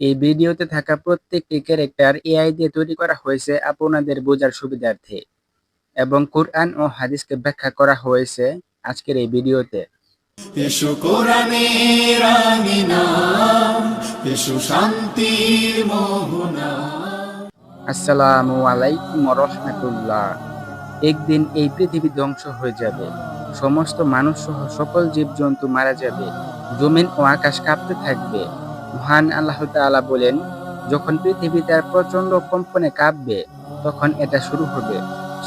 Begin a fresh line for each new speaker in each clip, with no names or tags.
এই ভিডিওতে থাকা প্রত্যেকটি ক্যারেক্টার এআই দিয়ে তৈরি করা হয়েছে আপনাদের বোঝার সুবিধার্থে এবং কোরআন ও হাদিসকে ব্যাখ্যা করা হয়েছে আজকের এই ভিডিওতে।
এসো কোরআনের আমিনা এসো শান্তির মোহনা।
আসসালামু আলাইকুম রহমতুল্লাহ। একদিন এই পৃথিবী ধ্বংস হয়ে যাবে। সমস্ত মানুষ সহ সকল জীবজন্তু মারা যাবে। জমিন ও আকাশ কাঁপতে থাকবে। মহান আল্লাহ তাআলা বলেন, যখন পৃথিবী তার প্রচণ্ড কম্পনে কাঁপবে, তখন এটা শুরু হবে।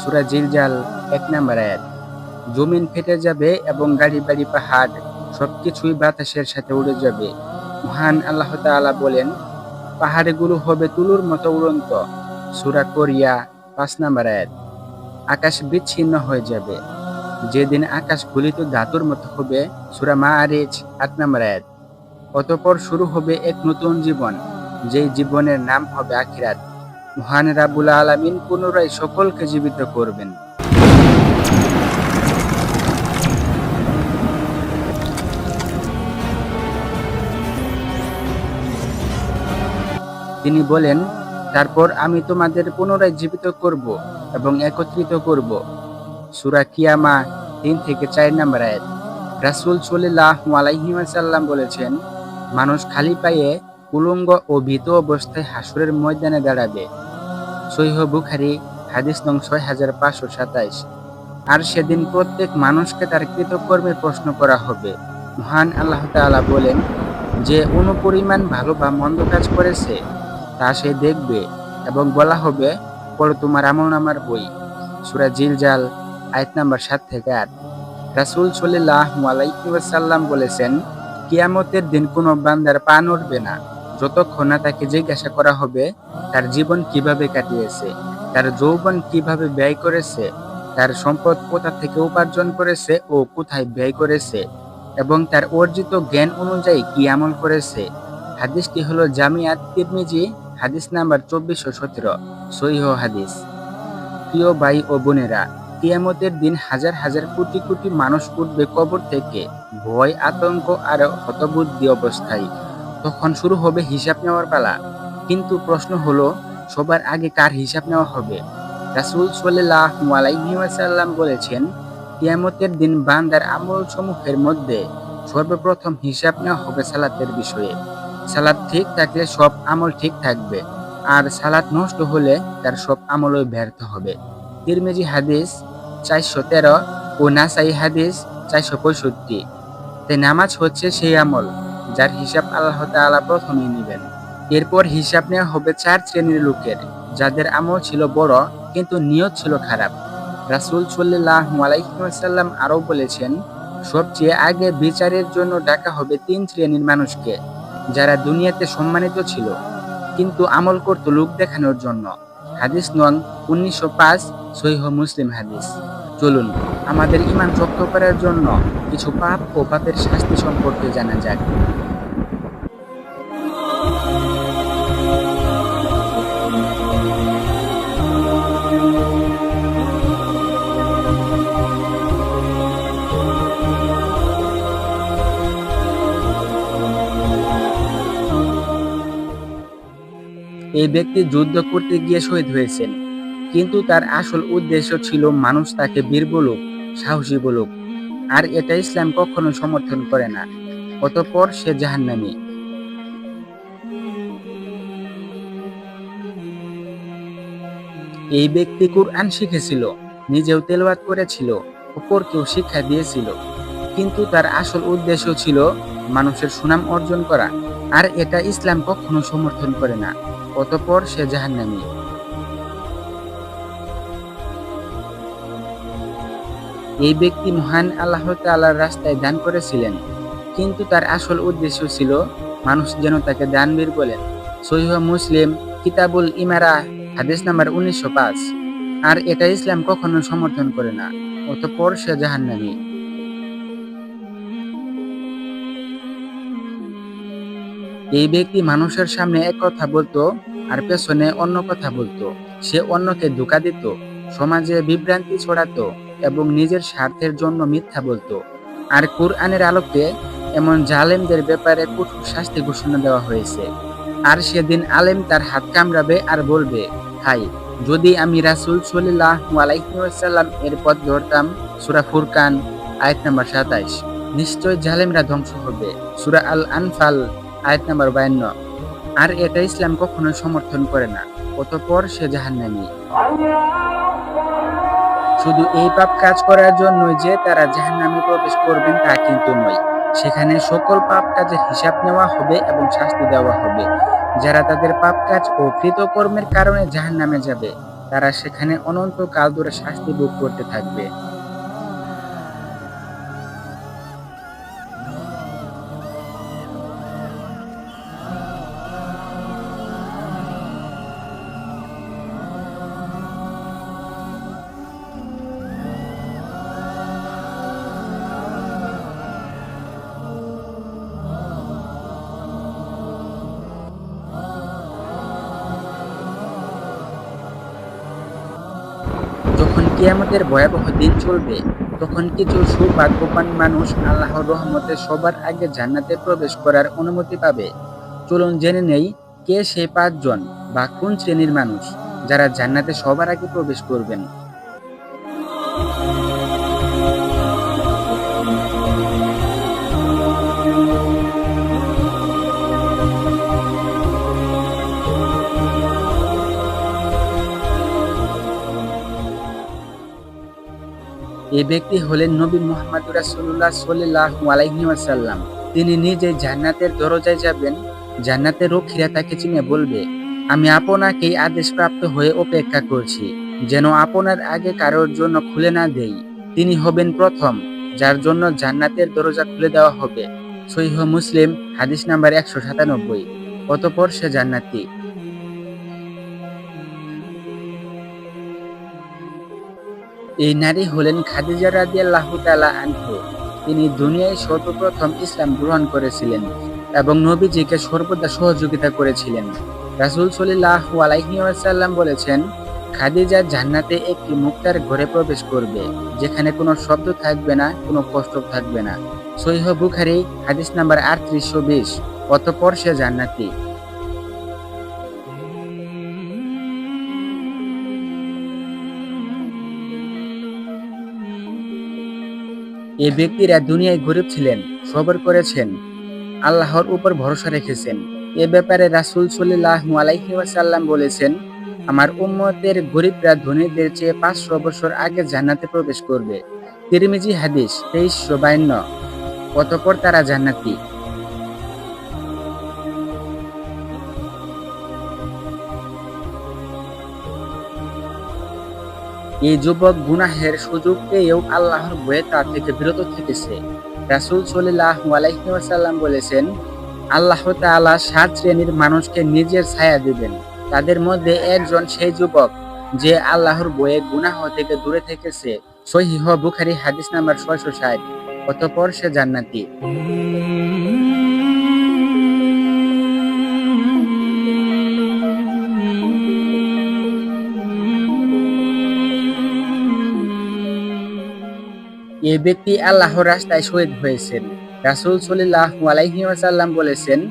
সূরা জিলজাল এক নাম্বার আয়াত। জমিন ফেটে যাবে এবং গাড়ি, বাড়ি, পাহাড় সবকিছুই বাতাসের সাথে উড়ে যাবে। মহান আল্লাহ তাআলা বলেন, পাহাড়গুলো হবে তুলোর মতো উড়ন্ত। সূরা কোরিয়া পাঁচ নম্বর আয়াত। আকাশ বিচ্ছিন্ন হয়ে যাবে। যেদিন আকাশ গলিত ধাতুর মতো হবে, সূরা মাআরিজ আট নম্বর আয়াত। অতঃপর শুরু হবে এক নতুন জীবন, যেই জীবনের নাম হবে আখিরাত। মহান রাবুল আলামিন পুনরায় সকলকে জীবিত করবেন। তিনি বলেন, তারপর আমি তোমাদের পুনরায় জীবিত করব এবং একত্রিত করব। সুরা কিয়ামা তিন থেকে চার নম্বর আয়াত। রাসূল সাল্লাল্লাহু আলাইহি ওয়াসাল্লাম বলেছেন মানুষ খালি পায়ে উলঙ্গ ও ভীত অবস্থায় হাসুরের ময়দানে দাঁড়াবে। সৈহ বুখারী, হাদিস নং ছয় হাজার পাঁচশো সাতাইশ। আর সেদিন প্রত্যেক মানুষকে তার কৃতকর্মের প্রশ্ন করা হবে। মহান আল্লাহ তাআলা বলেন, যে অনুপরিমাণ ভালো বা মন্দ কাজ করেছে, তা সে দেখবে এবং বলা হবে, পড়ো তোমার আমল নামার বই। সুরা জিলজাল, আয়াত নাম্বার সাত থেকে আট। রাসূল সাল্লাল্লাহু আলাইহি ওয়াসাল্লাম বলেছেন কিয়ামতের দিন কোনো বান্দার পা নড়বে না। যতক্ষণ না তাকে জিজ্ঞাসা করা হবে, তার জীবন কীভাবে কাটিয়েছে, তার যৌবন কীভাবে ব্যয় করেছে, তার সম্পদ কোথা থেকে উপার্জন করেছে ও কোথায় ব্যয় করেছে, এবং তার অর্জিত জ্ঞান অনুযায়ী কি আমল করেছে। হাদিসটি হলো জামিয়াত তিরমিজি, হাদিস নাম্বার চব্বিশশো সতেরো, সহিহ হাদিস। প্রিয় ভাই ও বোনেরা কিয়ামতের দিন হাজার হাজার কোটি কোটি মানুষ উঠবে কবর থেকে। ভয়, আতঙ্ক আর হতবুদ্ধি অবস্থায়। তখন শুরু হবে হিসাব নেওয়ার পালা। কিন্তু প্রশ্ন হলো, সবার আগে কার হিসাব নেওয়া হবে? রাসূল সাল্লাল্লাহু আলাইহি ওয়াসাল্লাম বলেছেন, কিয়ামতের দিন বান্দার আমল সমূহের মধ্যে সর্বপ্রথম হিসাব নেওয়া হবে সালাতের বিষয়ে। সালাদ ঠিক থাকলে সব আমল ঠিক থাকবে। আর সালাদ নষ্ট হলে তার সব আমলই ব্যর্থ হবে। তিরমিজি হাদিস চারশো তেরো ও নাসাই হাদিস চারশো পঁয়ষট্টি। তাই নামাজ হচ্ছে সেই আমল, যার হিসাব আল্লাহ তাআলা প্রথমেই নেবেন। এরপর হিসাব নেওয়া হবে চার শ্রেণির লোকের, যাদের আমল ছিল বড় কিন্তু নিয়ত ছিল খারাপ। রাসূল সাল্লাল্লাহু আলাইহি আরও বলেছেন, সবচেয়ে আগে বিচারের জন্য ডাকা হবে তিন শ্রেণির মানুষকে, যারা দুনিয়াতে সম্মানিত ছিল, কিন্তু আমল করত লোক দেখানোর জন্য। হাদিস নং উনিশশো পাঁচ, সহিহ মুসলিম হাদিস। চলুন, আমাদের ইমান শক্ত করার জন্য কিছু পাপ ও পাপের শাস্তি সম্পর্কে জানা যাক। এই ব্যক্তি যুদ্ধ করতে গিয়ে শহীদ হয়েছেন। কিন্তু তার আসল উদ্দেশ্য ছিল মানুষ তাকে বীর বলুক, সাহসী বলুক। আর এটা ইসলাম কখনো সমর্থন করে না। অতঃপর সে জাহান্নামী। এই ব্যক্তি কুরআন শিখেছিল, নিজেও তেলাওয়াত করেছিল, অপরকেও শিক্ষা দিয়েছিল। কিন্তু তার আসল উদ্দেশ্য ছিল মানুষের সুনাম অর্জন করা। আর এটা ইসলাম কখনো সমর্থন করে না। অতঃপর সে জাহান্নামী। এই ব্যক্তি মহান আল্লাহ তাআলার রাস্তায় দান করেছিলেন, কিন্তু তার আসল উদ্দেশ্য ছিল মানুষ যেন তাকে দানবীর বলেন সহিহ মুসলিম, কিতাবুল ইমারা, হাদিস নাম্বার উনিশশো পাঁচ। আর এটা ইসলাম কখনো সমর্থন করে না, অতঃপর সে জাহান্নামী। এই ব্যক্তি মানুষের সামনে এক কথা বলতো আর পেছনে অন্য কথা বলতো। সে অন্যকে ধোকা দিত, সমাজে বিভ্রান্তি ছড়াতো এবং নিজের স্বার্থের জন্য মিথ্যা বলতো। আর কোরআনের আলোকে এমন জালেমদের ব্যাপারে কঠোর শাস্তি ঘোষণা দেওয়া হয়েছে। আর সেদিন আলেম তার হাত কামড়াবে আর বলবে হাই যদি আমি রাসূল সাল্লাল্লাহু আলাইহি এর পথ ধরতাম, সুরা ফুরকান, আয়াত নাম্বার 27 নিশ্চয় জালেমরা ধ্বংস হবে। সুরা আল আনফাল আয়াত নাম্বার 52 আর এটা ইসলাম কখনো সমর্থন করে না। অতঃপর সে জাহান্নামী। শুধু এই পাপ কাজ করার জন্যই যে তারা জাহান্নামে প্রবেশ করবেন তা কিন্তু নয়। সেখানে সকল পাপ কাজের হিসাব নেওয়া হবে এবং শাস্তি দেওয়া হবে। যারা তাদের পাপ কাজ ও কৃতকর্মের কারণে জাহান্নামে যাবে, তারা সেখানে অনন্ত কাল ধরে শাস্তি ভোগ করতে থাকবে। কিয়ামতের ভয়াবহ দিন চলবে। তখন কিছু সুভাগ্যবান মানুষ আল্লাহর রহমতে সবার আগে জান্নাতে প্রবেশ করার অনুমতি পাবে। চলুন জেনে নেই, কে সে পাঁচজন বা কোন শ্রেণির মানুষ যারা জান্নাতে সবার আগে প্রবেশ করবেন। এই ব্যক্তি হলেন নবী মোহাম্মদ রাসূলুল্লাহ সাল্লাল্লাহু আলাইহি ওয়াসাল্লাম। তিনি নিজে জান্নাতের দরজায় যাবেন, জান্নাতের রক্ষীরা তাকে চিনে বলবে, আমি আপনাকেই আদেশপ্রাপ্ত হয়ে অপেক্ষা করছি, যেন আপনার আগে কারোর জন্য খুলে না দেই। তিনি হবেন প্রথম, যার জন্য জান্নাতের দরজা খুলে দেওয়া হবে। সহিহ মুসলিম, হাদিস নাম্বার একশো সাতানব্বই। অতপর সে জান্নাতি। এই নারী হলেন খাদিজা রাদিয়াল্লাহু তাআলা আনহু। তিনি দুনিয়ায় সর্বপ্রথম ইসলাম গ্রহণ করেছিলেন এবং নবীজিকে সর্বদা সহযোগিতা করেছিলেন। রাসূল সাল্লাল্লাহু আলাইহি ওয়াসাল্লাম বলেছেন, খাদিজা জান্নাতে একটি মুক্তার ঘরে প্রবেশ করবে, যেখানে কোনো শব্দ থাকবে না, কোনো কষ্ট থাকবে না। সৈহ বুখারি, হাদিস নাম্বার আটত্রিশশো বিশ, অতঃপর সে জান্নাতি। এই ব্যক্তিরা দুনিয়ায় গরিব ছিলেন, সবর করেছেন, আল্লাহর উপর ভরসা রেখেছেন। এ ব্যাপারে রাসুল সাল্লাল্লাহু আলাইসাল্লাম বলেছেন, আমার উম্মতের গরিবরা ধনীদের চেয়ে পাঁচশো বছর আগে জান্নাতে প্রবেশ করবে। তিরমিজি হাদিস তেইশশো বায়ান্ন। অতপর তারা জান্নাতি। এই যুবক গুনাহের সুযোগ পেয়েও আল্লাহর ভয়ে তার থেকে বিরত থেকেছে। রাসূল সাল্লাল্লাহু আলাইহি ওয়াসাল্লাম বলেছেন, আল্লাহ তাআলা সাত শ্রেণির মানুষকে নিজের ছায়া দিবেন। তাদের মধ্যে একজন সেই যুবক যে আল্লাহর বয়ে গুনাহ থেকে দূরে থেকেছে। সহিহ বুখারি হাদিস নাম্বার ছয়শো ষাট। অতঃপর সে জান্নাতি। ব্যক্তি আল্লাহর রাস্তায় শহীদ হয়েছেন। রাসূল সাল্লাল্লাহু আলাইহি ওয়াসাল্লাম বলেছেন,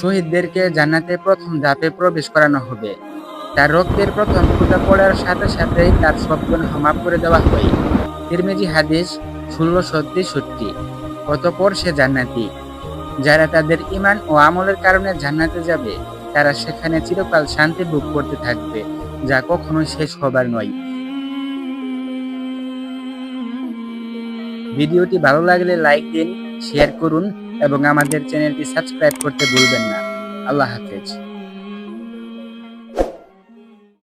শহীদদেরকে জান্নাতে প্রথম ধাপে প্রবেশ করানো হবে। তার রক্তের প্রথম ফোঁটা পড়ার সাথে সাথেই তার সব গুনাহ মাফ করে দেওয়া হয়। তিরমিজি হাদিস ষোলোশো তেষট্টি। অতপর সে জান্নাতি। যারা তাদের ইমান ও আমলের কারণে জান্নাতে যাবে, তারা সেখানে চিরকাল শান্তি ভোগ করতে থাকবে, যা কখনোই শেষ হবার নয়। ভিডিওটি ভালো লাগলে লাইক দিন শেয়ার করুন এবং আমাদের চ্যানেলটি সাবস্ক্রাইব করতে ভুলবেন না। আল্লাহ হাফেজ।